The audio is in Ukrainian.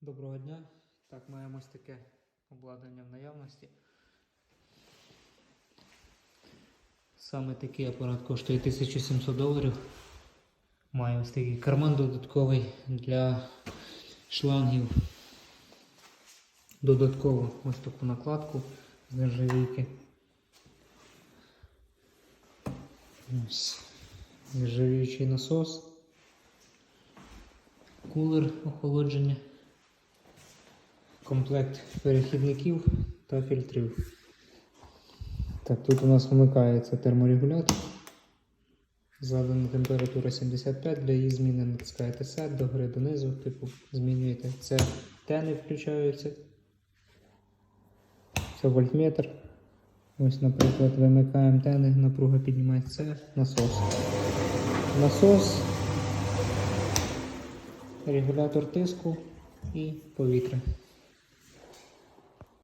Доброго дня. Так, маємо ось таке обладнання в наявності. Саме такий апарат коштує 1700 доларів. Має ось такий карман додатковий для шлангів. Додатково ось таку накладку з нержавійки. Ось нержавіючий насос, кулер охолодження комплект перехідників та фільтрів. Так, тут у нас вмикається терморегулятор. Задана температура 75 для її зміни натискаєте set до гори донизу, типу змінюєте. Це тени включаються. Це вольтметр. Ось, наприклад, вимикаємо тени, напруга піднімається. Це насос. Насос, регулятор тиску і повітря.